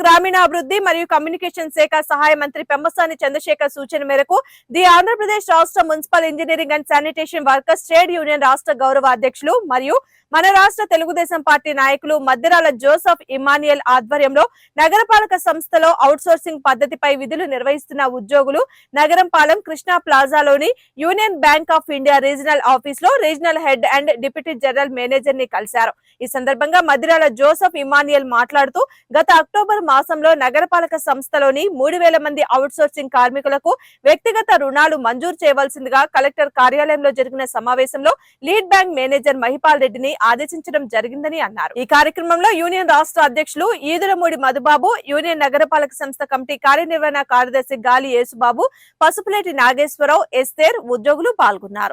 గ్రామీణాభివృద్ధి మరియు కమ్యూనికేషన్ శాఖ సహాయ మంత్రి పెమ్మసాని చంద్రశేఖర్ సూచన మేరకు ది ఆంధ్రప్రదేశ్ రాష్ట్ర municipal engineering and sanitation workers trade union రాష్ట్ర గౌరవ అధ్యక్షులు మరియు మన రాష్ట్ర తెలుగుదేశం పార్టీ నాయకులు మద్దిరాల జోసఫ్ ఇమానియల్ ఆధ్వర్యంలో నగరపాలక సంస్థలో అవుట్సోర్సింగ్ పద్ధతిపై విధులు నిర్వహిస్తున్న ఉద్యోగులు నగరం Palem Krishna ప్లాజాలోని union bank of India regional ఆఫీస్లో regional head and deputy general మేనేజర్ని కలిశారు. ఈ సందర్భంగా మద్దిరాల జోసఫ్ ఇమానియల్ మాట్లాడుతూ గత అక్టోబర్ మాసంలో నగరపాలక సంస్థలోని మూడు వేల మంది అవుట్సోర్సింగ్ కార్మికులకు వ్యక్తిగత రుణాలు మంజూరు చేయవలసిందిగా కలెక్టర్ కార్యాలయంలో జరిగిన సమావేశంలో లీడ్ బ్యాంక్ మేనేజర్ మహిపాల్ రెడ్డిని ఆదేశించడం జరిగిందని అన్నారు. ఈ కార్యక్రమంలో యూనియన్ రాష్ట్ర అధ్యక్షులు ఈదురమూడి మధుబాబు యూనియన్ నగరపాలక సంస్థ కమిటీ కార్యనిర్వహణ కార్యదర్శి గాలి యేసుబాబు పసుపులేటి నాగేశ్వరరావు ఎస్తేర్ ఉద్యోగులు పాల్గొన్నారు.